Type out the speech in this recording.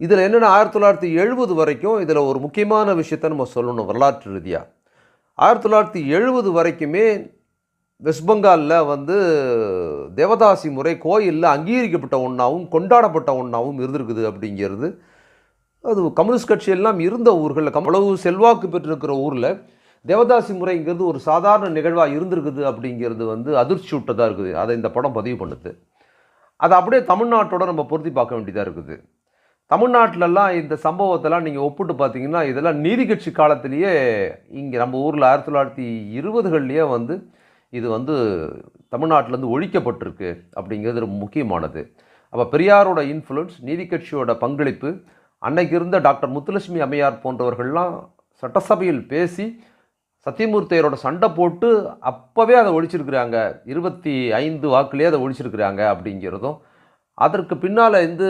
இதில் என்னென்னா ஆயிரத்தி தொள்ளாயிரத்தி எழுபது வரைக்கும் இதில் ஒரு முக்கியமான விஷயத்தை நம்ம சொல்லணும் வரலாற்று ரீதியாக ஆயிரத்தி தொள்ளாயிரத்தி எழுபது வரைக்குமே வெஸ்ட் பெங்காலில் வந்து தேவதாசி முறை கோயிலில் அங்கீகரிக்கப்பட்ட ஒன்றாவும் கொண்டாடப்பட்ட ஒன்றாவும் இருந்திருக்குது அப்படிங்கிறது. அது கம்யூனிஸ்ட் கட்சியெல்லாம் இருந்த ஊர்களில் அவ்வளவு செல்வாக்கு பெற்றிருக்கிற ஊரில் தேவதாசி முறைங்கிறது ஒரு சாதாரண நிகழ்வாக இருந்திருக்குது அப்படிங்கிறது வந்து அதிர்ச்சி விட்டதாக இருக்குது. அதை இந்த படம் பதிவு பண்ணுது. அதை அப்படியே தமிழ்நாட்டோட நம்ம பொருத்தி பார்க்க வேண்டியதாக இருக்குது. தமிழ்நாட்டிலலாம் இந்த சம்பவத்தெல்லாம் நீங்கள் ஒப்பிட்டு பார்த்தீங்கன்னா இதெல்லாம் நீதி கட்சி காலத்திலேயே இங்கே நம்ம ஊரில் ஆயிரத்தி தொள்ளாயிரத்தி இருபதுகள்லேயே வந்து இது வந்து தமிழ்நாட்டிலேருந்து ஒழிக்கப்பட்டிருக்கு அப்படிங்கிறது ரொம்ப முக்கியமானது. அப்போ பெரியாரோட இன்ஃப்ளூன்ஸ் நீதி கட்சியோட பங்களிப்பு அன்னைக்கு இருந்த டாக்டர் முத்துலட்சுமி அம்மையார் போன்றவர்கள்லாம் சட்டசபையில் பேசி சத்தியமூர்த்தியரோட சண்டை போட்டு அப்போவே அதை ஒழிச்சிருக்கிறாங்க. இருபத்தி ஐந்து வாக்குலேயே அதை ஒழிச்சிருக்கிறாங்க அப்படிங்கிறதும் அதற்கு பின்னால் வந்து